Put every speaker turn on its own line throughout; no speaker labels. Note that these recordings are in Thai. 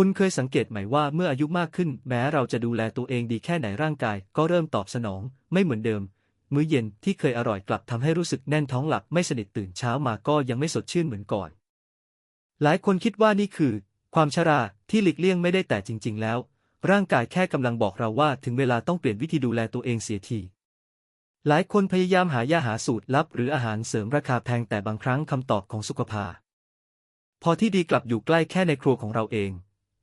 คุณเคยสังเกตไหมว่าเมื่ออายุมากขึ้น แม้เราจะดูแลตัวเองดีแค่ไหนร่างกาย ก็เริ่มตอบสนอง ไม่เหมือนเดิม มื้อเย็นที่เคยอร่อยกลับทำให้รู้สึกแน่นท้องหลับไม่สนิทตื่นเช้ามาก็ยังไม่สดชื่นเหมือนก่อน หลายคนคิดว่านี่คือ ความชราที่หลีกเลี่ยงไม่ได้แต่จริง ๆ แล้ว ร่างกายแค่กำลังบอกเราว่าถึงเวลาต้องเปลี่ยนวิธีดูแลตัวเองเสียทีหลายคนพยายามหายาหาสูตรลับ หรืออาหารเสริมราคาแพงแต่บางครั้งคำตอบของสุขภาพอที่ดีกลับอยู่ใกล้แค่ในครัวของเราเอง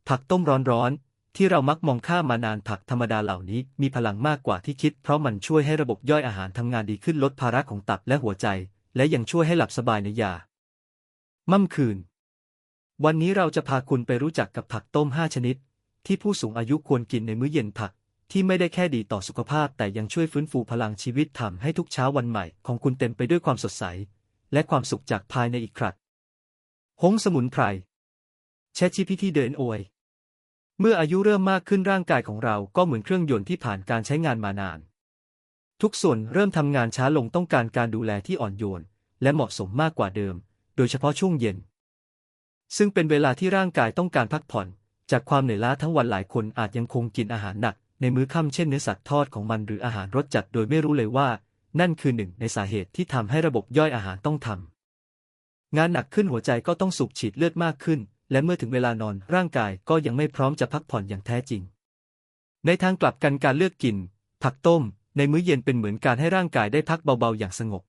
ผักต้มร้อนๆ ที่เรามักมองข้ามมานานผักธรรมดาเหล่านี้มีพลังมากกว่าที่คิด เพราะมันช่วยให้ระบบย่อยอาหารทำงานดีขึ้นลดภาระของตับและหัวใจ และยังช่วยให้หลับสบายในยาม่ำคืน วันนี้เราจะพาคุณไปรู้จักกับผักต้ม 5 ชนิด ที่ผู้สูงอายุควรกินในมื้อเย็นผักที่ไม่ได้แค่ดีต่อสุขภาพ แต่ยังช่วยฟื้นฟูพลังชีวิตทำให้ทุกเช้าวันใหม่ ของคุณเต็มไปด้วยความสดใส และความสุขจากภายในอีกครัดหงสมุนไพรแชชีพิธีเดินโอย เมื่ออายุเริ่มมากขึ้นร่างกายของเราก็เหมือนเครื่องยนต์ที่ผ่านการใช้งานมานาน ทุกส่วนเริ่มทำงานช้าลงต้องการการดูแลที่อ่อนโยน และเหมาะสมมากกว่าเดิม โดยเฉพาะช่วงเย็น ซึ่งเป็นเวลาที่ร่างกายต้องการพักผ่อน จากความเหนื่อยล้าทั้งวันหลายคนอาจยังคงกินอาหารหนัก ในมื้อค่ำเช่นเนื้อสัตว์ทอดของมันหรืออาหารรสจัดโดยไม่รู้เลยว่า นั่นคือหนึ่งในสาเหตุที่ทำให้ระบบย่อยอาหารต้องทำงานหนักขึ้นหัวใจก็ต้องสูบฉีดเลือดมากขึ้น และเมื่อถึงเวลานอนร่างกายก็ยังไม่พร้อมจะพักผ่อนอย่างแท้จริง ในทางกลับกันการเลือกกิน ผักต้ม ในมื้อเย็นเป็นเหมือนการให้ร่างกายได้พักเบาๆอย่างสงบ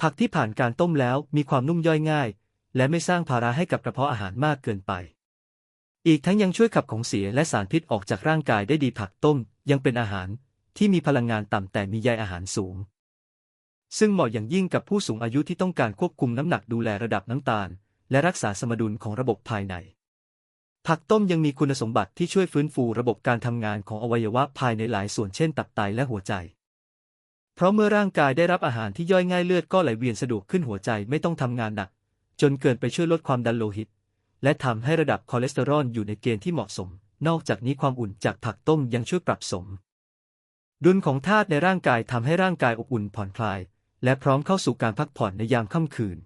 ผักที่ผ่านการต้มแล้วมีความนุ่มย่อยง่าย และไม่สร้างภาระให้กับกระเพาะอาหารมากเกินไป อีกทั้งยังช่วยขับของเสียและสารพิษออกจากร่างกายได้ดีผักต้ม ยังเป็นอาหารที่มีพลังงานต่ำแต่มีใยอาหารสูง ซึ่งเหมาะอย่างยิ่งกับผู้สูงอายุที่ต้องการควบคุมน้ำหนักดูแลระดับน้ำตาล และรักษาสมดุลของระบบภายใน ผักต้มยังมีคุณสมบัติที่ช่วยฟื้นฟูระบบการทำงานของอวัยวะภายในหลายส่วนเช่นตับไตและหัวใจ เพราะเมื่อร่างกายได้รับอาหารที่ย่อยง่ายเลือดก็ไหลเวียนสะดวกขึ้นหัวใจไม่ต้องทำงานหนัก จนเกินไปช่วยลดความดันโลหิต และทำให้ระดับคอเลสเตอรอลอยู่ในเกณฑ์ที่เหมาะสม นอกจากนี้ความอุ่นจากผักต้มยังช่วยปรับสม ดุลของธาตุในร่างกายทำให้ร่างกายอบอุ่นผ่อนคลาย และพร้อมเข้าสู่การพักผ่อนในยามค่ำคืน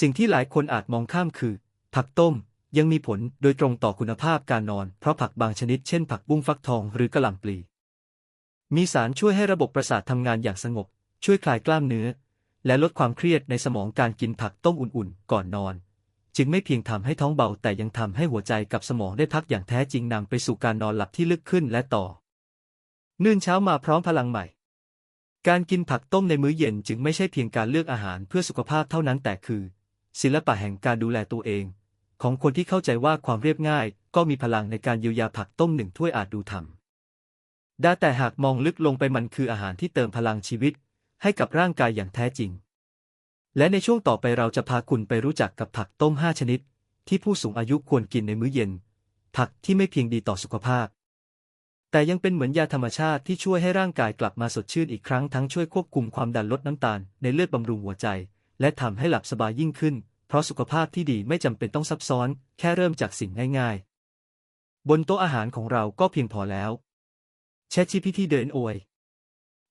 สิ่งที่หลายคนอาจมองข้ามคือ ผักต้มยังมีผลโดยตรงต่อคุณภาพการนอน เพราะผักบางชนิดเช่นผักบุ้งฟักทองหรือกระหล่ำปลี มีสารช่วยให้ระบบประสาททำงานอย่างสงบ ช่วยคลายกล้ามเนื้อ และลดความเครียดในสมองการกินผักต้มอุ่นๆ ก่อนนอน จึงไม่เพียงทำให้ท้องเบาแต่ยังทำให้หัวใจกับสมองได้พักอย่างแท้จริงนำไปสู่การนอนหลับที่ลึกขึ้นและต่อ เนื่นเช้ามาพร้อมพลังใหม่ การกินผักต้มในมื้อเย็นจึงไม่ใช่เพียงการเลือกอาหารเพื่อสุขภาพเท่านั้นแต่คือ ศิลปะแห่งการดูแลตัวเอง ของคนที่เข้าใจว่าความเรียบง่าย ก็มีพลังในการเยียวยาผักต้มหนึ่งถ้วยอาจดูทำได้แต่หากมองลึกลงไปมันคืออาหารที่เติมพลังชีวิต ให้กับร่างกายอย่างแท้จริง และในช่วงต่อไปเราจะพาคุณไปรู้จักกับผักต้ม 5 ชนิด ที่ผู้สูงอายุควรกินในมื้อเย็น ผักที่ไม่เพียงดีต่อสุขภาพ แต่ยังเป็นเหมือนยาธรรมชาติที่ช่วยให้ร่างกายกลับมาสดชื่นอีกครั้งทั้งช่วยควบคุมความดันลดน้ำตาลในเลือดบำรุงหัวใจ และทำให้หลับสบายยิ่งขึ้น เพราะสุขภาพที่ดีไม่จำเป็นต้องซับซ้อน แค่เริ่มจากสิ่งง่ายๆ บนโต๊ะอาหารของเราก็เพียงพอแล้วแชทชีพิธีเดินโอย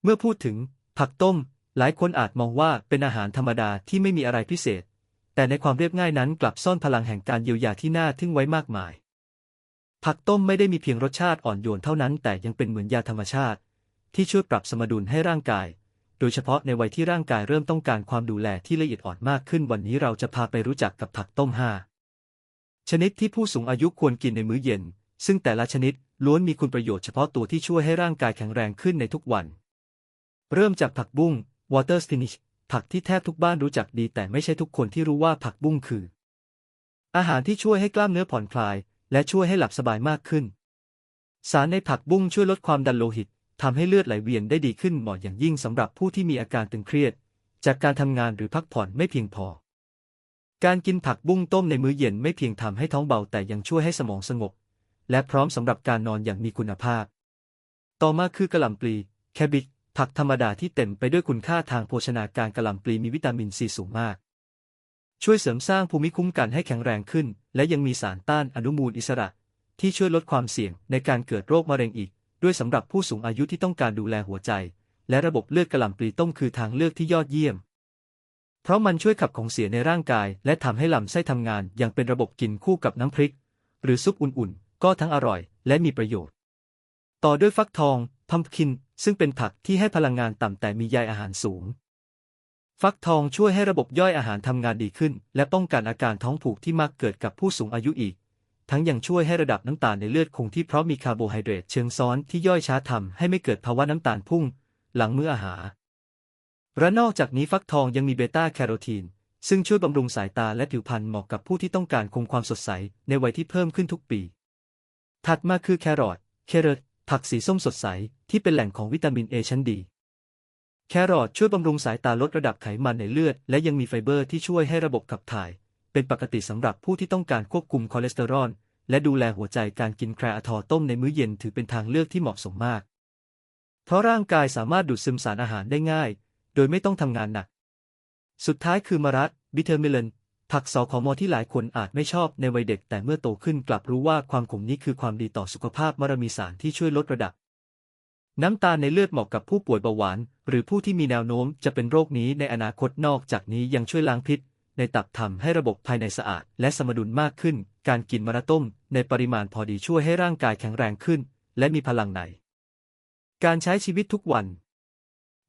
เมื่อพูดถึง ผักต้ม หลายคนอาจมองว่าเป็นอาหารธรรมดาที่ไม่มีอะไรพิเศษ แต่ในความเรียบง่ายนั้นกลับซ่อนพลังแห่งการเยียวยาที่น่าทึ่งไว้มากมาย ผักต้มไม่ได้มีเพียงรสชาติอ่อนโยนเท่านั้น แต่ยังเป็นเหมือนยาธรรมชาติ ที่ช่วยปรับสมดุลให้ร่างกาย โดยเฉพาะในวัยที่ร่างกายเริ่มต้องการความดูแลที่ละเอียดอ่อนมากขึ้นวันนี้เราจะพาไปรู้จักกับผักต้ม5ชนิดที่ผู้สูงอายุควรกินในมื้อเย็น ซึ่งแต่ละชนิดล้วนมีคุณประโยชน์เฉพาะตัวที่ช่วยให้ร่างกายแข็งแรงขึ้นในทุกวัน เริ่มจากผักบุ้ง water spinach ผักที่แทบทุกบ้านรู้จักดีแต่ไม่ใช่ทุกคนที่รู้ว่าผักบุ้งคือ อาหารที่ช่วยให้กล้ามเนื้อผ่อนคลาย และช่วยให้หลับสบายมากขึ้น สารในผักบุ้งช่วยลดความดันโลหิต ทำให้เลือดไหลเวียนได้ดีขึ้นเหมาะอย่างยิ่งสำหรับผู้ที่มีอาการตึงเครียด จากการทำงานหรือพักผ่อนไม่เพียงพอ การกินผักบุ้งต้มในมื้อเย็นไม่เพียงทำให้ท้องเบาแต่ยังช่วยให้สมองสงบ และพร้อมสำหรับการนอนอย่างมีคุณภาพ ต่อมาคือกระหล่ำปลี แคบิกผักธรรมดาที่เต็มไปด้วยคุณค่าทางโภชนาการกระหล่ำปลีมีวิตามินซีสูงมาก ช่วยเสริมสร้างภูมิคุ้มกันให้แข็งแรงขึ้น และยังมีสารต้านอนุมูลอิสระ ที่ช่วยลดความเสี่ยงในการเกิดโรคมะเร็งอีก ด้วยสำหรับผู้สูงอายุที่ต้องการดูแลหัวใจ และระบบเลือดกระหล่ำปลีต้มคือทางเลือกที่ยอดเยี่ยม เพราะมันช่วยขับของเสียในร่างกาย และทำให้ลำไส้ทำงานอย่างเป็นระบบกินคู่กับน้ำพริก หรือซุปอุ่นๆ ก็ทั้งอร่อย และมีประโยชน์ ต่อด้วยฟักทองพัมคิน ซึ่งเป็นผักที่ให้พลังงานต่ำแต่มีใยอาหารสูง ฟักทองช่วยให้ระบบย่อยอาหารทำงานดีขึ้น และป้องกันอาการท้องผูกที่มักเกิดกับผู้สูงอายุอีก ทั้งยังช่วยให้ระดับน้ำตาลในเลือดคงที่เพราะมีคาร์โบไฮเดรตเชิงซ้อนที่ย่อยช้าทำให้ไม่เกิดภาวะน้ำตาลพุ่ง หลังมื้ออาหารและนอกจากนี้ฟักทองยังมีเบต้าแคโรทีน ซึ่งช่วยบำรุงสายตาและผิวพรรณเหมาะกับผู้ที่ต้องการคงความสดใสในวัยที่เพิ่มขึ้นทุกปี ถัดมาคือแครอทแครอทผักสีส้มสดใสที่เป็นแหล่งของวิตามินเอชั้นดี แครอทช่วยบำรุงสายตาลดระดับไขมันในเลือด และยังมีไฟเบอร์ที่ช่วยให้ระบบขับถ่าย เป็นปกติสำหรับผู้ที่ต้องการควบคุมคอเลสเตอรอลและดูแลหัวใจการกินแครอทอต้มในมื้อเย็นถือเป็นทางเลือกที่เหมาะสมมาก เพราะร่างกายสามารถดูดซึมสารอาหารได้ง่าย โดยไม่ต้องทำงานหนัก สุดท้ายคือมะระบิเทอร์มิเลนผักสอขอมอที่หลายคนอาจไม่ชอบในวัยเด็กแต่เมื่อโตขึ้นกลับรู้ว่าความขมนี้คือความดีต่อสุขภาพมะระมีสารที่ช่วยลดระดับ น้ำตาลในเลือดเหมาะกับผู้ป่วยเบาหวาน หรือผู้ที่มีแนวโน้มจะเป็นโรคนี้ในอนาคตนอกจากนี้ยังช่วยล้างพิษ ในตับทำให้ระบบภายในสะอาด และสมดุลมากขึ้น การกินมะระต้ม ในปริมาณพอดีช่วยให้ร่างกายแข็งแรงขึ้น และมีพลังใน การใช้ชีวิตทุกวัน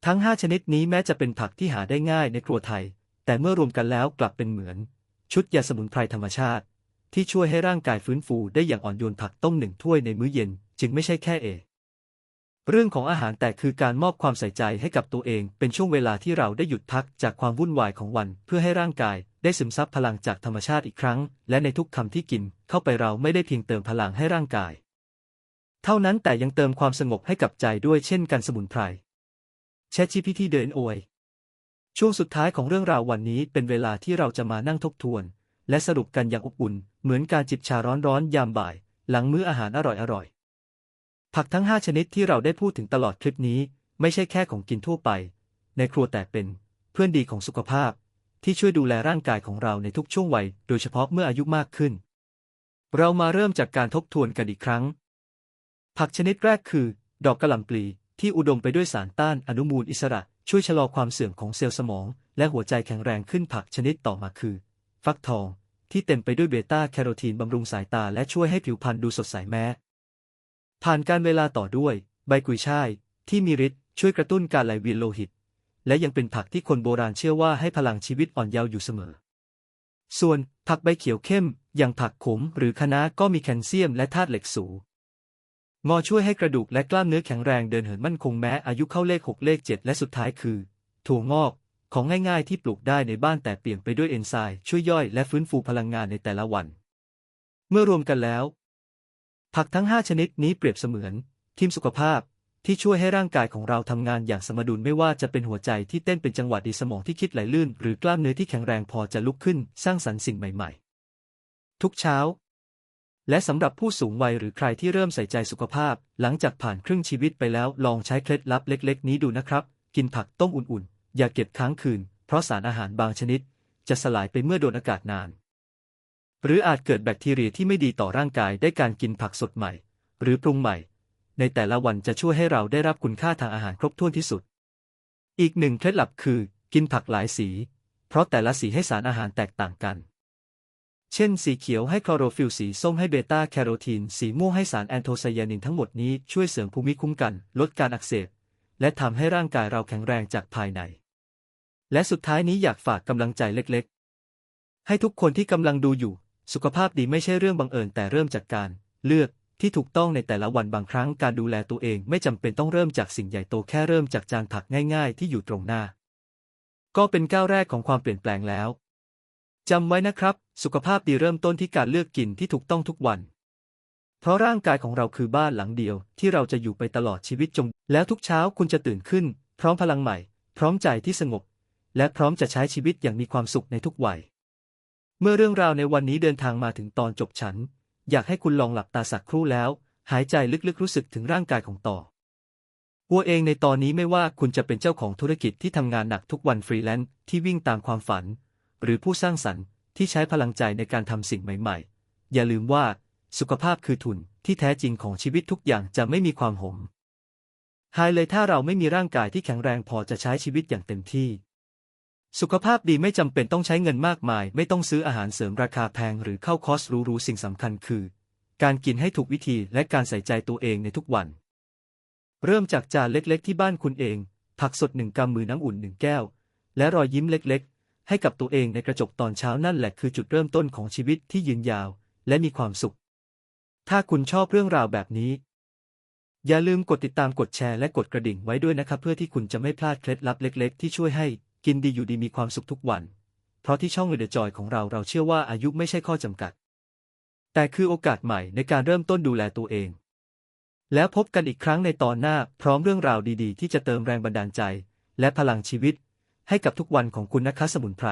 ทั้ง 5 ชนิดนี้แม้จะเป็นผักที่หาได้ง่ายในครัวไทย แต่เมื่อรวมกันแล้วกลับเป็นเหมือน ชุดยาสมุนไพรธรรมชาติ ที่ช่วยให้ร่างกายฟื้นฟูได้อย่างอ่อนโยนผักต้มหนึ่งถ้วยในมื้อเย็น จึงไม่ใช่แค่เอ เรื่องของอาหารแต่คือการมอบความใส่ใจให้กับตัวเอง เป็นช่วงเวลาที่เราได้หยุดพักจากความวุ่นวายของวัน เพื่อให้ร่างกายได้ซึมซับพลังจากธรรมชาติอีกครั้ง และในทุกคำที่กิน เข้าไปเราไม่ได้เพียงเติมพลังให้ร่างกาย เท่านั้นแต่ยังเติมความสงบให้กับใจด้วยเช่นกันสมุนไพรแชท GPT เดินโอยช่วงสุดท้ายของเรื่องราววันนี้เป็นเวลาที่เราจะมานั่งทบทวน และสรุปกันอย่างอบอุ่น เหมือนการจิบชาร้อนๆยามบ่าย หลังมื้ออาหารอร่อยๆ ผักทั้ง 5 ชนิดที่เราได้พูดถึงตลอดคลิปนี้ ไม่ใช่แค่ของกินทั่วไป ในครัวแต่เป็นเพื่อนดีของสุขภาพ ที่ช่วยดูแลร่างกายของเราในทุกช่วงวัย โดยเฉพาะเมื่ออายุมากขึ้น เรามาเริ่มจากการทบทวนกันอีกครั้ง ผักชนิดแรกคือ ดอกกระหล่ำปลีที่อุดมไปด้วยสารต้านอนุมูลอิสระ ช่วยชะลอความเสื่อมของเซลล์สมอง และหัวใจแข็งแรงขึ้นผักชนิดต่อมาคือ ฟักทอง ที่เต็มไปด้วยเบต้าแคโรทีนบำรุงสายตาและช่วยให้ผิวพรรณดูสดใสแม้ ผ่านการเวลาต่อด้วย ใบกุยช่าย ที่มีฤทธิ์ช่วยกระตุ้นการไหลเวียนโลหิต และยังเป็นผักที่คนโบราณเชื่อว่าให้พลังชีวิตอ่อนเยาว์อยู่เสมอ ส่วนผักใบเขียวเข้ม อย่างผักขมหรือคะน้าก็มีแคลเซียมและธาตุเหล็กสูงงอช่วยให้กระดูกและกล้ามเนื้อแข็งแรงเดินเหินมั่นคงแม้อายุเข้าเลข 6 เลข 7 และสุดท้ายคือ ถั่วงอกของง่ายๆ ที่ปลูกได้ในบ้านแต่เปลี่ยนไปด้วยเอนไซม์ช่วยย่อยและฟื้นฟูพลังงานในแต่ละวัน เมื่อรวมกันแล้ว ผักทั้ง 5 ชนิดนี้เปรียบเสมือน ทีมสุขภาพที่ช่วยให้ร่างกายของเราทำงานอย่างสมดุลไม่ว่าจะเป็นหัวใจที่เต้นเป็นจังหวะดีสมองที่คิดไหลลื่น หรือกล้ามเนื้อที่แข็งแรงพอจะลุกขึ้นสร้างสรรค์สิ่งใหม่ๆ ทุกเช้า และสำหรับผู้สูงวัยหรือใครที่เริ่มใส่ใจสุขภาพ หลังจากผ่านครึ่งชีวิตไปแล้วลองใช้เคล็ดลับเล็ก ๆ นี้ดูนะครับ กินผักต้มอุ่นๆ อย่าเก็บค้างคืน เพราะสารอาหารบางชนิด จะสลายไปเมื่อโดนอากาศนาน หรืออาจเกิดแบคทีเรียที่ไม่ดีต่อร่างกายได้การกินผักสดใหม่ หรือปรุงใหม่ ในแต่ละวันจะช่วยให้เราได้รับคุณค่าทางอาหารครบถ้วนที่สุด อีกหนึ่งเคล็ดลับคือ กินผักหลายสี เพราะแต่ละสีให้สารอาหารแตกต่างกัน เช่น สีเขียวให้คลอโรฟิลล์สีส้มให้เบต้าแคโรทีน สีม่วงให้สารแอนโทไซยานินทั้งหมดนี้ช่วยเสริมภูมิคุ้มกัน ลดการอักเสบ และทำให้ร่างกายเราแข็งแรงจากภายใน และสุดท้ายนี้อยากฝากกำลังใจเล็ก ๆ ให้ทุกคนที่กำลังดูอยู่ สุขภาพดีไม่ใช่เรื่องบังเอิญแต่เริ่มจากการเลือกที่ถูกต้องในแต่ละวันบางครั้งการดูแลตัวเองไม่จำเป็นต้องเริ่มจากสิ่งใหญ่โตแค่เริ่มจากจานผักง่ายๆ ที่อยู่ตรงหน้า ก็เป็นก้าวแรกของความเปลี่ยนแปลงแล้วจำไว้นะครับ สุขภาพดีเริ่มต้นที่การเลือกกินที่ถูกต้องทุกวัน เพราะร่างกายของเราคือบ้านหลังเดียวที่เราจะอยู่ไปตลอดชีวิตจง แล้วทุกเช้าคุณจะตื่นขึ้น พร้อมพลังใหม่ พร้อมใจที่สงบ และพร้อมจะใช้ชีวิตอย่างมีความสุขในทุกวัย เมื่อเรื่องราวในวันนี้เดินทางมาถึงตอนจบฉัน อยากให้คุณลองหลับตาสักครู่แล้ว หายใจลึกๆรู้สึกถึงร่างกายของต่อวัวเองในตอนนี้ไม่ว่าคุณจะเป็นเจ้าของธุรกิจที่ทำงานหนักทุกวันฟรีแลนซ์ที่วิ่งตามความฝัน หรือผู้สร้างสรรค์ที่ใช้พลังใจในการทำสิ่งใหม่ ๆ อย่าลืมว่า สุขภาพคือทุนที่แท้จริงของชีวิตทุกอย่างจะไม่มีความหมหายเลยถ้าเราไม่มีร่างกายที่แข็งแรงพอจะใช้ชีวิตอย่างเต็มที่ สุขภาพดีไม่จำเป็นต้องใช้เงินมากมาย ไม่ต้องซื้ออาหารเสริมราคาแพงหรือเข้าคอร์สหรูๆสิ่งสำคัญคือ การกินให้ถูกวิธีและการใส่ใจตัวเองในทุกวัน เริ่มจากจานเล็กๆ ที่บ้านคุณเอง ผักสดหนึ่งกำมือน้ำอุ่นหนึ่งแก้ว และรอยยิ้มเล็กๆ ให้กับตัวเองในกระจกตอนเช้านั่นแหละคือจุดเริ่มต้นของชีวิตที่ยืนยาว และมีความสุข ถ้าคุณชอบเรื่องราวแบบนี้ อย่าลืมกดติดตามกดแชร์และกดกระดิ่งไว้ด้วยนะครับเพื่อที่คุณจะไม่พลาดเคล็ดลับเล็ก ๆ ที่ช่วยให้ กินดีอยู่ดีมีความสุขทุกวัน เพราะที่ช่องเดอะจอยของเราเราเชื่อว่าอายุไม่ใช่ข้อจำกัด แต่คือโอกาสใหม่ในการเริ่มต้นดูแลตัวเอง แล้วพบกันอีกครั้งในตอนหน้าพร้อมเรื่องราวดีๆ ที่จะเติมแรงบันดาลใจ และพลังชีวิต ให้กับทุกวันของคุณนะคะสมุนไพร